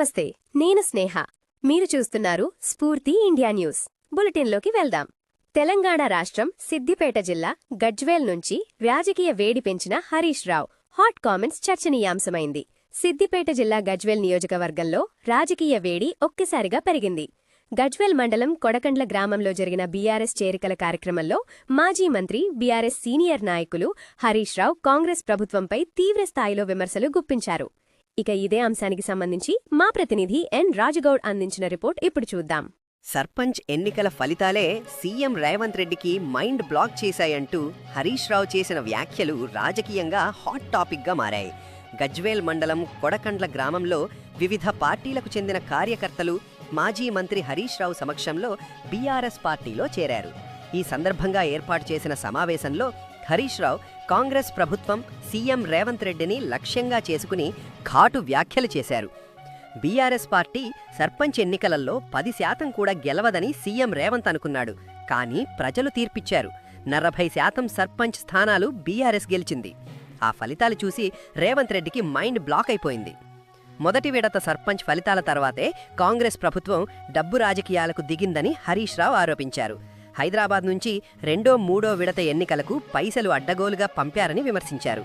నమస్తే నేను స్నేహ. మీరు చూస్తున్నారు స్ఫూర్తి ఇండియా న్యూస్. బులెటిన్లోకి వెళ్దాం. తెలంగాణ రాష్ట్రం సిద్దిపేట జిల్లా గజ్వేల్ నుంచి రాజకీయ వేడి పెంచిన హరీష్ రావు. హాట్ కామెంట్స్ చర్చనీయాంశమైంది. సిద్దిపేట జిల్లా గజ్వేల్ నియోజకవర్గంలో రాజకీయ వేడి ఒక్కసారిగా పెరిగింది. గజ్వేల్ మండలం కొడకండ్ల గ్రామంలో జరిగిన బీఆర్ఎస్ చేరికల కార్యక్రమంలో మాజీ మంత్రి బీఆర్ఎస్ సీనియర్ నాయకులు హరీష్ రావు కాంగ్రెస్ ప్రభుత్వంపై తీవ్రస్థాయిలో విమర్శలు గుప్పించారు. ఇక ఇదే అంశానికి సంబంధించి మా ప్రతినిధి ఎన్. రాజగౌడ్ అందించిన రిపోర్ట్ ఇప్పుడు చూద్దాం. సర్పంచ్ ఎన్నికల ఫలితాలే సీఎం రేవంత్ రెడ్డికి మైండ్ బ్లాక్ చేశాయంటూ హరీష్ రావు చేసిన వ్యాఖ్యలు రాజకీయంగా హాట్ టాపిక్గా మారాయి. గజ్వేల్ మండలం కొడకండ్ల గ్రామంలో వివిధ పార్టీలకు చెందిన కార్యకర్తలు మాజీ మంత్రి హరీష్ రావు సమక్షంలో బీఆర్ఎస్ పార్టీలో చేరారు. ఈ సందర్భంగా ఏర్పాటు చేసిన సమావేశంలో హరీష్ రావు కాంగ్రెస్ ప్రభుత్వం సీఎం రేవంత్ రెడ్డిని లక్ష్యంగా చేసుకుని ఘాటు వ్యాఖ్యలు చేశారు. బీఆర్ఎస్ పార్టీ సర్పంచ్ ఎన్నికలలో పది శాతం కూడా గెలవదని సీఎం రేవంత్ అనుకున్నాడు. కానీ ప్రజలు తీర్పిచ్చారు. నలభై శాతం సర్పంచ్ స్థానాలు బీఆర్ఎస్ గెలిచింది. ఆ ఫలితాలు చూసి రేవంత్ రెడ్డికి మైండ్ బ్లాక్ అయిపోయింది. మొదటి విడత సర్పంచ్ ఫలితాల తర్వాతే కాంగ్రెస్ ప్రభుత్వం డబ్బు రాజకీయాలకు దిగిందని హరీష్ రావు ఆరోపించారు. హైదరాబాద్ నుంచి రెండో మూడో విడత ఎన్నికలకు పైసలు అడ్డగోలుగా పంపారని విమర్శించారు.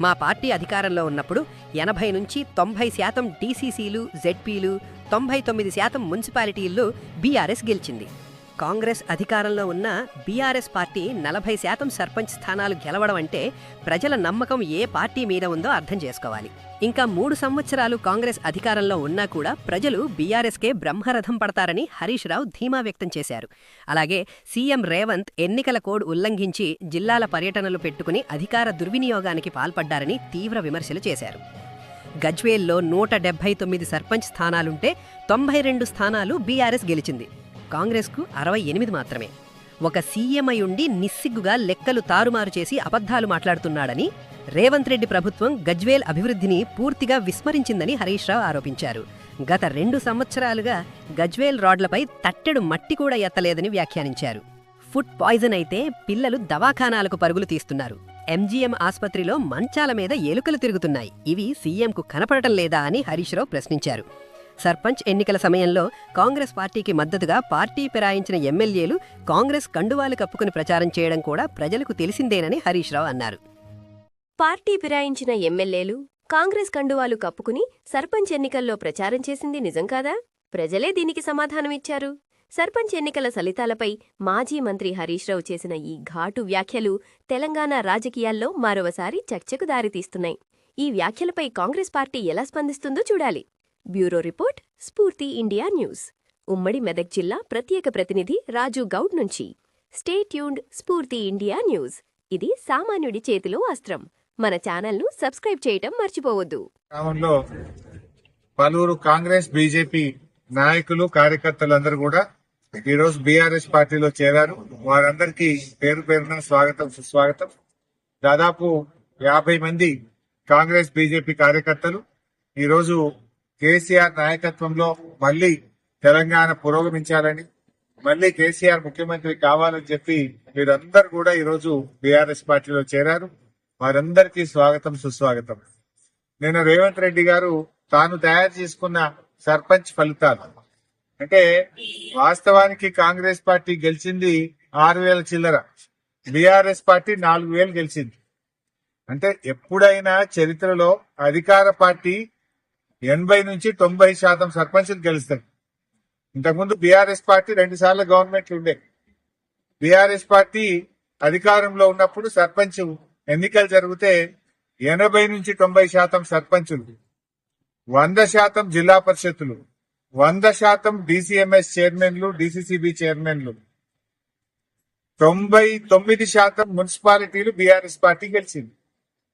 మా పార్టీ అధికారంలో ఉన్నప్పుడు ఎనభై నుంచి తొంభై శాతం డీసీసీలు జెడ్పీలు తొంభై తొమ్మిది శాతం మున్సిపాలిటీల్లో బీఆర్ఎస్ గెలిచింది. కాంగ్రెస్ అధికారంలో ఉన్న బీఆర్ఎస్ పార్టీ నలభై శాతం సర్పంచ్ స్థానాలు గెలవడం అంటే ప్రజల నమ్మకం ఏ పార్టీ మీద ఉందో అర్థం చేసుకోవాలి. ఇంకా మూడు సంవత్సరాలు కాంగ్రెస్ అధికారంలో ఉన్నా కూడా ప్రజలు బీఆర్ఎస్కే బ్రహ్మరథం పడతారని హరీష్ రావు ధీమా వ్యక్తం చేశారు. అలాగే సీఎం రేవంత్ ఎన్నికల కోడ్ ఉల్లంఘించి జిల్లాల పర్యటనలు పెట్టుకుని అధికార దుర్వినియోగానికి పాల్పడ్డారని తీవ్ర విమర్శలు చేశారు. గజ్వేల్లో నూట డెబ్బై తొమ్మిది సర్పంచ్ స్థానాలుంటే తొంభై రెండు స్థానాలు బీఆర్ఎస్ గెలిచింది. కాంగ్రెస్కు అరవై ఎనిమిది మాత్రమే. ఒక సీఎం ఉండి నిస్సిగ్గుగా లెక్కలు తారుమారు చేసి అబద్ధాలు మాట్లాడుతున్నాడని రేవంత్ రెడ్డి ప్రభుత్వం గజ్వేల్ అభివృద్ధిని పూర్తిగా విస్మరించిందని హరీష్ రావు ఆరోపించారు. గత రెండు సంవత్సరాలుగా గజ్వేల్ రాడ్లపై తట్టెడు మట్టి కూడా ఎత్తలేదని వ్యాఖ్యానించారు. ఫుడ్ పాయిజన్ అయితే పిల్లలు దవాఖానాలకు పరుగులు తీస్తున్నారు. ఎంజీఎం ఆసుపత్రిలో మంచాల మీద ఎలుకలు తిరుగుతున్నాయి. ఇవి సీఎంకు కనపడటం లేదా అని హరీష్ రావు ప్రశ్నించారు. సర్పంచ్ ఎన్నికల సమయంలో కాంగ్రెస్ పార్టీకి మద్దతుగా పార్టీ ఫిరాయించిన ఎమ్మెల్యేలు కాంగ్రెస్ కండువాలు కప్పుకుని ప్రచారం చేయడం కూడా ప్రజలకు తెలిసిందేనని హరీష్ రావు అన్నారు. పార్టీ ఫిరాయించిన ఎమ్మెల్యేలు కాంగ్రెస్ కండువాలు కప్పుకుని సర్పంచ్ ఎన్నికల్లో ప్రచారం చేసింది నిజం కాదా? ప్రజలే దీనికి సమాధానమిచ్చారు సర్పంచ్ ఎన్నికల ఫలితాలపై మాజీ మంత్రి హరీష్ రావు చేసిన ఈ ఘాటు వ్యాఖ్యలు తెలంగాణ రాజకీయాల్లో మరోసారి చర్చకు దారితీస్తున్నాయి. ఈ వ్యాఖ్యలపై కాంగ్రెస్ పార్టీ ఎలా స్పందిస్తుందో చూడాలి. Bureau report Spoorthi India news. ఉమ్మడి మెదక్ జిల్లా ప్రత్యేక ప్రతినిధి రాజు గౌడ్ నుంచి. Stay tuned Spoorthi India news. ఇది సామాన్యుడి చేతిలో అస్త్రం. మన ఛానల్ను సబ్స్క్రైబ్ చేయటం మర్చిపోవద్దు. గ్రామంలో పలువురు కాంగ్రెస్ బీజేపీ నాయకులు కార్యకర్తలందరూ కూడా ఈ రోజు బీఆర్ఎస్ పార్టీలో చేరారు. వారందరికీ పేరు పేరున స్వాగతం సుస్వాగతం. దాదాపు యాభై మంది కాంగ్రెస్ బీజేపీ కార్యకర్తలు ఈరోజు కేసీఆర్ నాయకత్వంలో మళ్ళీ తెలంగాణ పురోగమించాలని మళ్ళీ కేసీఆర్ ముఖ్యమంత్రి కావాలని చెప్పి వీరందరూ కూడా ఈ రోజు బీఆర్ఎస్ పార్టీలో చేరారు. వారందరికీ స్వాగతం సుస్వాగతం. నేను రేవంత్ రెడ్డి గారు తాను తయారు చేసుకున్న సర్పంచ్ ఫలితాలు. అంటే వాస్తవానికి కాంగ్రెస్ పార్టీ గెలిచింది ఆరు వేల చిల్లర. బీఆర్ఎస్ పార్టీ నాలుగు వేలు గెలిచింది. అంటే ఎప్పుడైనా చరిత్రలో అధికార పార్టీ ఎనభై నుంచి తొంభై శాతం సర్పంచులు గెలుస్తాయి ఇంతకుముందు బీఆర్ఎస్ పార్టీ రెండు సార్లు గవర్నమెంట్లు ఉండే. బీఆర్ఎస్ పార్టీ అధికారంలో ఉన్నప్పుడు సర్పంచ్ ఎన్నికలు జరిగితే ఎనభై నుంచి తొంభై శాతం సర్పంచులు వంద శాతం జిల్లా పరిషత్తులు వంద శాతం డిసిఎంఎస్ చైర్మన్లు డిసిసిబి చైర్మన్లు. తొంభై తొమ్మిది శాతం మున్సిపాలిటీలు బీఆర్ఎస్ పార్టీ గెలిచింది.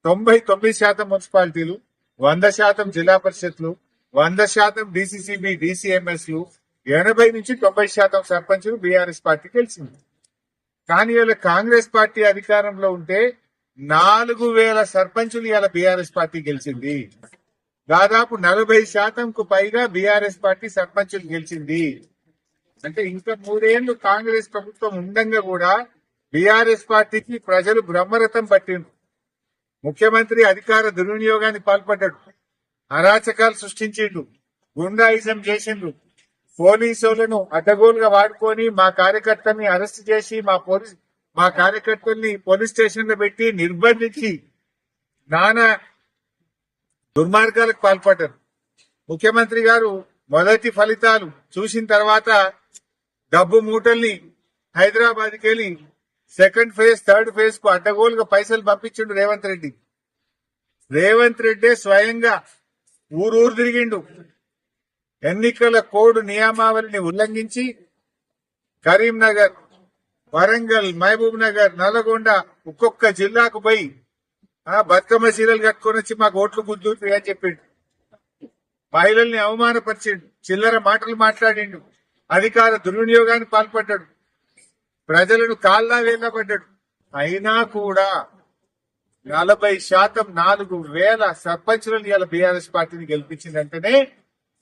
తొంభై తొమ్మిది శాతం మున్సిపాలిటీలు వంద శాతం జిల్లా పరిషత్లు వంద శాతం డిసిసిబి డిసిఎంఎస్లు ఎనభై నుంచి తొంభై శాతం సర్పంచులు బీఆర్ఎస్ పార్టీ గెలిచింది. కానీ ఇలా కాంగ్రెస్ పార్టీ అధికారంలో ఉంటే నాలుగు వేల సర్పంచులు ఇలా బీఆర్ఎస్ పార్టీ గెలిచింది. దాదాపు నలభై శాతంకు పైగా బీఆర్ఎస్ పార్టీ సర్పంచులు గెలిచింది. అంటే ఇంకా మూడేళ్ళు కాంగ్రెస్ ప్రభుత్వం ఉండంగా కూడా బీఆర్ఎస్ పార్టీకి ప్రజలు బ్రహ్మరథం పట్టిండ్రు. ముఖ్యమంత్రి అధికార దుర్వినియోగానికి పాల్పడ్డాడు. అరాచకాలు సృష్టించిండు గుండాయిజం చేసిండ్రు. పోలీసులను అడ్డగోలుగా వాడుకొని మా కార్యకర్తల్ని అరెస్ట్ చేసి మా పోలీస్ మా కార్యకర్తల్ని పోలీస్ స్టేషన్లో పెట్టి నిర్బంధించి నానా దుర్మార్గాలకు పాల్పడ్డారు. ముఖ్యమంత్రి గారు మొదటి ఫలితాలు చూసిన తర్వాత డబ్బు మూటల్ని హైదరాబాద్కి వెళ్ళి సెకండ్ ఫేజ్ థర్డ్ ఫేజ్కు అడ్డగోలుగా పైసలు పంపించిండు రేవంత్ రెడ్డి. రేవంత్ రెడ్డి స్వయంగా ఊరూరు తిరిగిండు. ఎన్నికల కోడ్ నియమావళిని ఉల్లంఘించి కరీంనగర్ వరంగల్ మహబూబ్ నగర్ నల్గొండ ఒక్కొక్క జిల్లాకు పోయి ఆ బతుకమ్మ చీరలు కట్టుకొని వచ్చి మాకు ఓట్లు గుద్దుతుంది అని చెప్పిండు. మహిళల్ని అవమానపరిచిండు. చిల్లర మాటలు మాట్లాడిండు. అధికార దుర్వినియోగానికి పాల్పడ్డాడు. ప్రజలను కాల్లా వేలబడ్డాడు అయినా కూడా నలభై శాతం నాలుగు వేల సర్పంచులను ఇవాళ బీఆర్ఎస్ పార్టీని గెలిపించిందంటేనే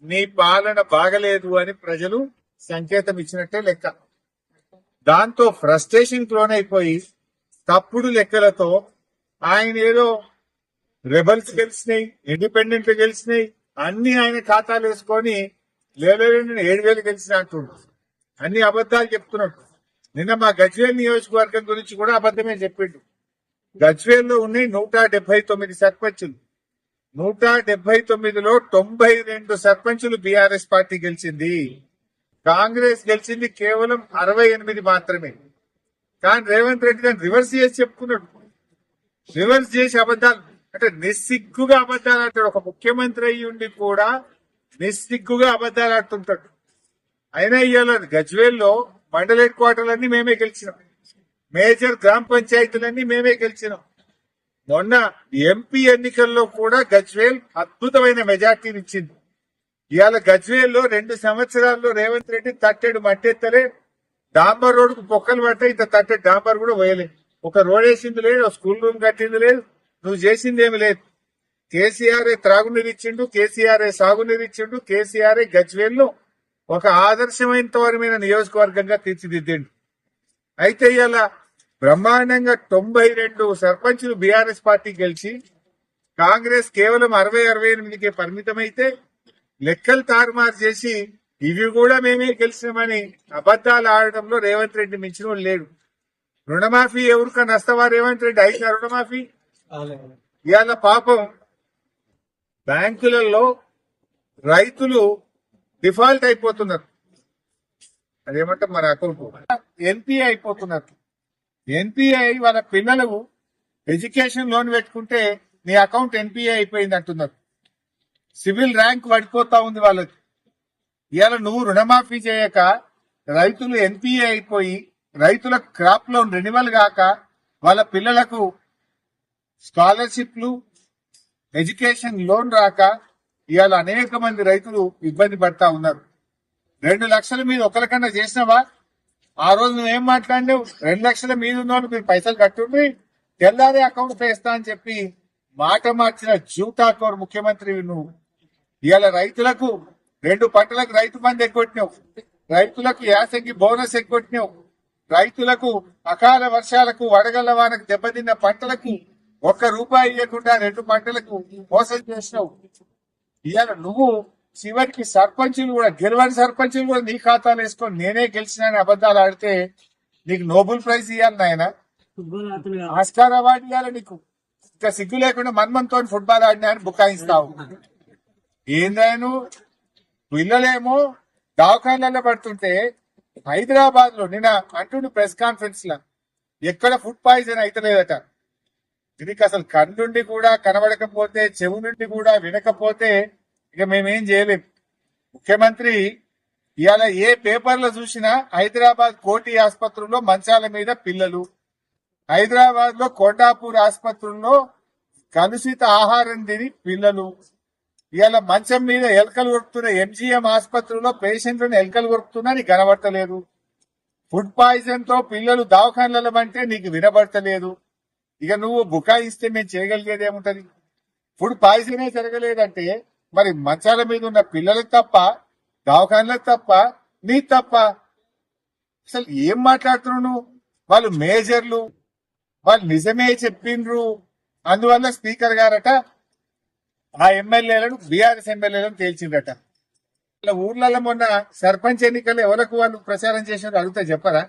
నీ పాలన బాగలేదు అని ప్రజలు సంకేతం ఇచ్చినట్టే లెక్క. దాంతో ఫ్రస్ట్రేషన్ లోనైపోయి తప్పుడు లెక్కలతో ఆయన ఏదో రెబల్స్ గెలిచినాయి ఇండిపెండెంట్ గెలిచినాయి అన్ని ఆయన ఖాతాలు వేసుకొని లేదు ఏడు వేలు గెలిచిన అంటున్నాడు. అన్ని అబద్ధాలు చెప్తున్నాడు. నిన్న మా గజ్వేల్ నియోజకవర్గం గురించి కూడా అబద్ధమే చెప్పిండు. గజ్వేల్లో ఉన్నాయి నూట డెబ్బై తొమ్మిది సర్పంచులు. నూట డెబ్బై తొమ్మిదిలో తొంభై రెండు సర్పంచులు బీఆర్ఎస్ పార్టీ గెలిచింది. కాంగ్రెస్ గెలిచింది కేవలం అరవై ఎనిమిది మాత్రమే. కానీ రేవంత్ రెడ్డి దాన్ని రివర్స్ చేసి చెప్పుకున్నాడు. రివర్స్ చేసి అబద్ధాలు అంటే నిస్సిగ్గుగా అబద్ధాలు ఆడతాడు. ఒక ముఖ్యమంత్రి అయ్యి ఉండి కూడా నిస్సిగ్గుగా అబద్ధాలు ఆడుతుంటాడు. అయినా ఇవాళ గజ్వేల్లో మండల హెడ్ క్వార్టర్లన్నీ మేమే గెలిచినాం. మేజర్ గ్రామ పంచాయతీలన్నీ మేమే గెలిచినాం. మొన్న ఎంపీ ఎన్నికల్లో కూడా గజ్వేల్ అద్భుతమైన మెజార్టీని ఇచ్చింది ఇవాళ గజ్వేల్లో రెండు సంవత్సరాల్లో రేవంత్ రెడ్డి తట్టెడు మట్టెత్తలే. డాంబర్ రోడ్కు పొక్కలు పడితే ఇంత తట్టెడు డాంబర్ కూడా పోయలే. ఒక రోడ్ వేసింది లేదు స్కూల్ రూమ్ కట్టింది లేదు నువ్వు చేసింది ఏమి లేదు. కేసీఆర్ఏ త్రాగునీరు ఇచ్చిండు కేసీఆర్ఏ సాగునీరు ఇచ్చిండు కేసీఆర్ఏ గజ్వేల్ ఒక ఆదర్శమైనతమైన నియోజకవర్గంగా తీర్చిదిద్దిండు. అయితే ఇవాళ బ్రహ్మాండంగా తొంభై రెండు సర్పంచులు బీఆర్ఎస్ పార్టీ గెలిచి కాంగ్రెస్ కేవలం అరవై అరవై ఎనిమిదికే పరిమితమైతే లెక్కలు తారుమారు చేసి ఇవి కూడా మేమే గెలిచినామని అబద్దాలు ఆడటంలో రేవంత్ రెడ్డి మించిన లేడు. రుణమాఫీ ఎవరికన్నా వస్తావా రేవంత్ రెడ్డి? అయితే రుణమాఫీ? ఇవాళ పాపం బ్యాంకులలో రైతులు డిఫాల్ట్ అయిపోతున్నారు. అదేమంటే మన అకౌంట్. ఎన్పిఐ అయిపోతున్నారు. ఎన్పిఐ వాళ్ళ పిల్లలు ఎడ్యుకేషన్ లోన్ పెట్టుకుంటే నీ అకౌంట్ ఎన్పిఐ అయిపోయింది అంటున్నారు. సివిల్ ర్యాంక్ పడిపోతా ఉంది వాళ్ళకి. ఇవాళ నువ్వు రుణమాఫీ చేయక రైతులు ఎన్పిఏ అయిపోయి రైతుల క్రాప్ లోన్ రెన్యువల్ కాక వాళ్ళ పిల్లలకు స్కాలర్షిప్లు ఎడ్యుకేషన్ లోన్ రాక ఇవాళ అనేక మంది రైతులు ఇబ్బంది పడతా ఉన్నారు. రెండు లక్షల మీద ఒకరికన్నా చేసినావా? ఆ రోజు నువ్వేం మాట్లాడినావు? రెండు లక్షల మీద ఉన్నాను మీరు పైసలు కట్టుండి తెల్లారి అకౌంట్ వేస్తా అని చెప్పి మాట మార్చిన జూటాకోర్ ముఖ్యమంత్రి నువ్వు. ఇవాళ రైతులకు రెండు పంటలకు రైతు బంధు ఎగ్గొట్టినావు రైతులకు యాసంగి బోనస్ ఎగ్గొట్టినావు రైతులకు అకాల వర్షాలకు వడగళ్ళ వానకు దెబ్బతిన్న పంటలకు ఒక్క రూపాయి ఇవ్వకుండా రెండు పంటలకు మోసం చేసినావు. ఇవాళ నువ్వు చివరికి సర్పంచులు కూడా గెలవని సర్పంచులు కూడా నీ ఖాతాలో వేసుకొని నేనే గెలిచినని అబద్ధాలు ఆడితే నీకు నోబెల్ ప్రైజ్ ఇవ్వాలి నాయన. ఆస్కార్ అవార్డు ఇవ్వాలి నీకు. ఇంకా సిగ్గు లేకుండా మన్మంతో ఫుట్బాల్ ఆడినా అని బుకాయిస్తావు ఏందాను పిల్లలేమో దవాఖానాల్లో పడుతుంటే హైదరాబాద్లో నిన్న అంటుండు ప్రెస్ కాన్ఫరెన్స్ లా ఎక్కడ ఫుడ్ పాయిజన్ అయితలేదట. దీనికి అసలు కన్నుండి కూడా కనబడకపోతే చెవు నుండి కూడా వినకపోతే ఇక మేమేం చేయలేం. ముఖ్యమంత్రి ఇవాళ ఏ పేపర్లో చూసినా హైదరాబాద్ కోటి ఆసుపత్రుల్లో మంచాల మీద పిల్లలు. హైదరాబాద్లో కొండాపూర్ ఆసుపత్రుల్లో కలుషిత ఆహారం తిని పిల్లలు. ఇవాళ మంచం మీద ఎలకలు కొరుకుతున్న ఎంజీఎం ఆసుపత్రిలో పేషెంట్లను ఎలకలు కొరుకుతున్నా నీకు కనబడతలేదు. ఫుడ్ పాయిజన్తో పిల్లలు దవాఖానలలో అంటే నీకు వినబడతలేదు. ఇక నువ్వు బుకాయిస్తే మేము చేయగలిగేది ఏముంటది ఫుడ్ పాయిజనే జరగలేదంటే మరి మంచాల మీద ఉన్న పిల్లలకు తప్ప దవాఖానలకు తప్ప నీ తప్ప అసలు ఏం మాట్లాడుతున్నావు నువ్వు? వాళ్ళు మేజర్లు వాళ్ళు నిజమే చెప్పిండ్రు. అందువల్ల స్పీకర్ గారట ఆ ఎమ్మెల్యేలను బీఆర్ఎస్ ఎమ్మెల్యేలను తేల్చిండట వాళ్ళ ఊర్లలో మొన్న సర్పంచ్ ఎన్నికలు ఎవరికి వాళ్ళు ప్రచారం చేశారు అడిగితే చెప్పరా?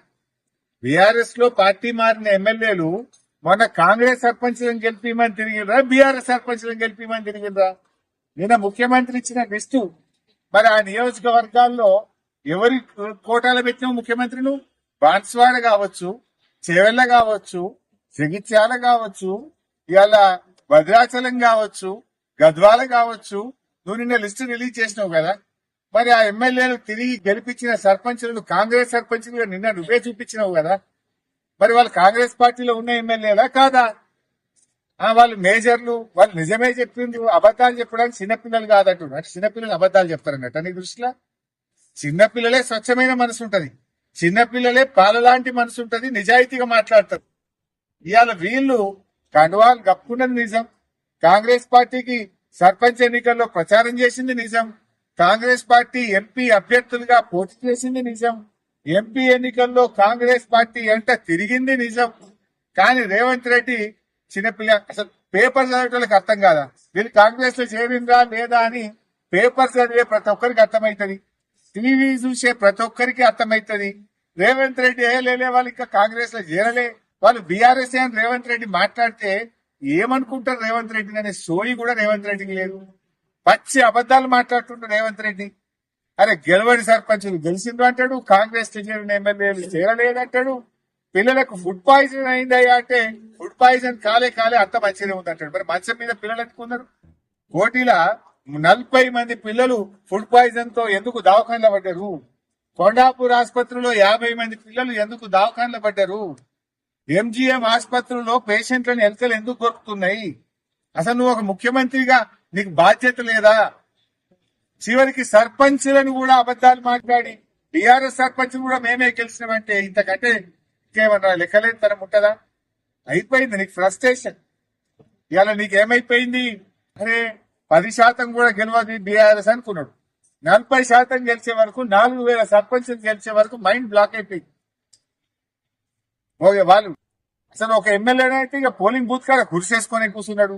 బీఆర్ఎస్లో పార్టీ మారిన ఎమ్మెల్యేలు మొన్న కాంగ్రెస్ సర్పంచ్లను గెలిపిమని తిరిగిరా బీఆర్ఎస్ సర్పంచ్లను గెలిపిమని తిరిగిందా నిన్న ముఖ్యమంత్రి ఇచ్చిన లిస్టు. మరి ఆ నియోజకవర్గాల్లో ఎవరి కోటాలు పెట్టినావు ముఖ్యమంత్రిను బాన్స్వాడ కావచ్చు చేవెళ్ళ కావచ్చు జగిత్యాల కావచ్చు ఇవాళ భద్రాచలం కావచ్చు గద్వాల కావచ్చు. నువ్వు నిన్న లిస్టు రిలీజ్ చేసినావు కదా. మరి ఆ ఎమ్మెల్యేలు తిరిగి గెలిపించిన సర్పంచులను కాంగ్రెస్ సర్పంచులుగా నిన్న నువ్వే చూపించినావు కదా. మరి వాళ్ళు కాంగ్రెస్ పార్టీలో ఉన్న ఎమ్మెల్యేలా కాదా? ఆ వాళ్ళు మేజర్లు వాళ్ళు నిజమే చెప్పింది అబద్ధాలు చెప్పడానికి చిన్నపిల్లలు కాదంటున్నారు. అంటే చిన్నపిల్లలు అబద్ధాలు చెప్తారన్నట్టు నీ దృష్టిలో? చిన్నపిల్లలే స్వచ్ఛమైన మనసు ఉంటుంది. చిన్నపిల్లలే పాల లాంటి మనసు ఉంటుంది నిజాయితీగా మాట్లాడతారు. ఇవాళ వీళ్ళు కండువాలు కప్పుకున్నది నిజం. కాంగ్రెస్ పార్టీకి సర్పంచ్ ఎన్నికల్లో ప్రచారం చేసింది నిజం. కాంగ్రెస్ పార్టీ ఎంపీ అభ్యర్థులుగా పోటీ చేసింది నిజం. ఎంపీ ఎన్నికల్లో కాంగ్రెస్ పార్టీ ఎంట తిరిగింది నిజం. కానీ రేవంత్ రెడ్డి చిన్నపిల్ల అసలు పేపర్ చదివేటోళ్ళకి అర్థం కాదా? వీళ్ళు కాంగ్రెస్లో చేరిందా లేదా అని పేపర్ చదివే ప్రతి ఒక్కరికి అర్థమవుతుంది టీవీ చూసే ప్రతి ఒక్కరికి అర్థమవుతుంది రేవంత్ రెడ్డి ఏ లేలే వాళ్ళు ఇంకా కాంగ్రెస్లో చేరలే. వాళ్ళు బీఆర్ఎస్ అని రేవంత్ రెడ్డి మాట్లాడితే ఏమనుకుంటారు రేవంత్ రెడ్డి అనే సోయి కూడా రేవంత్ రెడ్డికి లేదు. పచ్చి అబద్ధాలు మాట్లాడుతుంటారు రేవంత్ రెడ్డి. అరే గెలవని సర్పంచులు గెలిచిండ్రు అంటాడు కాంగ్రెస్లో చేరిన ఎమ్మెల్యేలు చేరలేదంటాడు పిల్లలకు ఫుడ్ పాయిజన్ అయిందయ్యా అంటే ఫుడ్ పాయిజన్ కాలే కాలే అంత మంచిగా ఉంది అంటాడు. మరి మంచం మీద పిల్లలు ఎత్తుకున్నారు? కోటిల నలభై మంది పిల్లలు ఫుడ్ పాయిజన్తో ఎందుకు దవాఖానలో పడ్డారు? కొండాపూర్ ఆసుపత్రిలో యాభై మంది పిల్లలు ఎందుకు దవాఖానలో పడ్డారు? ఎంజిఎం ఆసుపత్రిలో పేషెంట్లను ఎలుకలు ఎందుకు దొరుకుతున్నాయి? అసలు నువ్వు ఒక ముఖ్యమంత్రిగా నీకు బాధ్యత లేదా? చివరికి సర్పంచులను కూడా అబద్దాలు మాట్లాడి టిఆర్ఎస్ సర్పంచ్ కూడా మేమే గెలిచినామంటే ఇంతకంటే ఇంకేమన్నా లెక్కలేని తనం ఉంటుందా? అయిపోయింది నీకు ఫ్రస్ట్రేషన్ ఇవాళ నీకేమైపోయింది? అరే పది శాతం కూడా గెలవదు బీఆర్ఎస్ అనుకున్నాడు. నలభై శాతం గెలిచే వరకు నాలుగు వేల సర్పంచ్ని గెలిచే వరకు మైండ్ బ్లాక్ అయిపోయింది. ఓకే వాళ్ళు అసలు ఒక ఎమ్మెల్యేనైతే ఇక పోలింగ్ బూత్ కాడ కురిసేసుకొని కూర్చున్నాడు.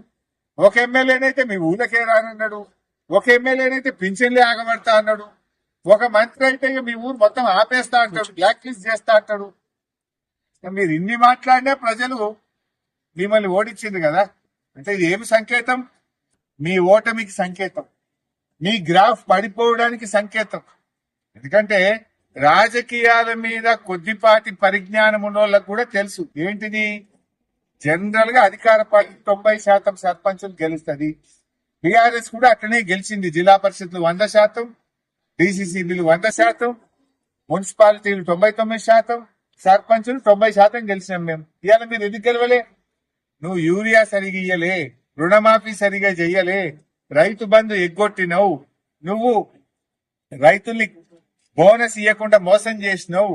ఒక ఎమ్మెల్యేనైతే మీ ఊళ్ళకే రానన్నాడు. ఒక ఎమ్మెల్యేనైతే పింఛన్లే ఆగబడతా అన్నాడు. ఒక మంత్రి అయితే ఇక మీ ఊరు మొత్తం ఆపేస్తా అంటాడు బ్లాక్ లిస్ట్ చేస్తా అంటాడు. మీరు ఇన్ని మాట్లాడినా ప్రజలు మిమ్మల్ని ఓడించింది కదా. అంటే ఇది ఏమి సంకేతం? మీ ఓటమికి సంకేతం. మీ గ్రాఫ్ పడిపోవడానికి సంకేతం. ఎందుకంటే రాజకీయాల మీద కొద్దిపాటి పరిజ్ఞానం ఉన్న కూడా తెలుసు. ఏంటిది? జనరల్గా అధికార పార్టీ తొంభై శాతం సర్పంచులు గెలుస్తుంది. టిఆర్ఎస్ కూడా అట్లనే గెలిచింది. జిల్లా పరిషత్లు వంద శాతం డిసిసిబిలు వంద శాతం మున్సిపాలిటీలు తొంభై తొమ్మిది శాతం సర్పంచులు తొంభై శాతం గెలిచినాం మేము. ఇవాళ మీరు ఎందుకు గెలవలే? నువ్వు యూరియా సరిగా ఇయ్యలే రుణమాఫీ సరిగా చెయ్యలే రైతు బంధు ఎగ్గొట్టినవు నువ్వు రైతుల్ని బోనస్ ఇవ్వకుండా మోసం చేసినావు.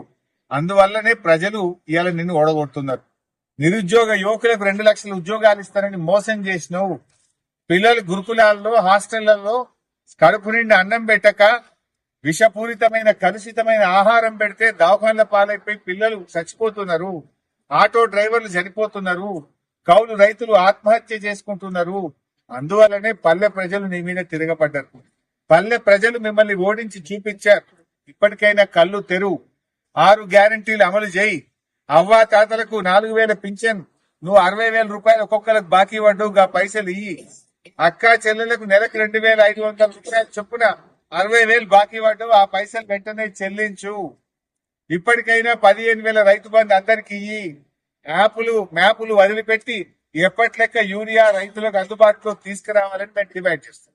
అందువల్లనే ప్రజలు ఇవాళ నిన్ను ఓడగొడుతున్నారు. నిరుద్యోగ యువకులకు రెండు లక్షల ఉద్యోగాలు ఇస్తారని మోసం చేసినావు. పిల్లలు గురుకులాల్లో హాస్టళ్ళలో కడుపు నిండి అన్నం పెట్టక విషపూరితమైన కలుషితమైన ఆహారం పెడితే దవాఖాన్ల పాలైపోయి పిల్లలు చచ్చిపోతున్నారు. ఆటో డ్రైవర్లు చనిపోతున్నారు. కౌలు రైతులు ఆత్మహత్య చేసుకుంటున్నారు. అందువల్లనే పల్లె ప్రజలు నీ మీద తిరగబడ్డారు. పల్లె ప్రజలు మిమ్మల్ని ఓడించి చూపించారు. ఇప్పటికైనా కళ్ళు తెరువు. ఆరు గ్యారంటీలు అమలు చేయి. అవ్వా తాతలకు నాలుగు వేల పింఛన్. నువ్వు అరవై వేల రూపాయలు ఒక్కొక్కరికి బాకీ పడ్డవు పైసలు ఇయ్యి. అక్క చెల్లెలకు నెలకు రెండు వేల ఐదు వందల రూపాయలు చొప్పున అరవై వేలు బాకీ పడ్డవు. ఆ పైసలు వెంటనే చెల్లించు. ఇప్పటికైనా పదిహేను వేల రైతు బంధు అందరికి ఇయ్యి. యాపులు మ్యాపులు వదిలిపెట్టి ఎప్పటి లెక్క యూరియా రైతులకు అందుబాటులో తీసుకురావాలని మేము డిమాండ్ చేస్తాం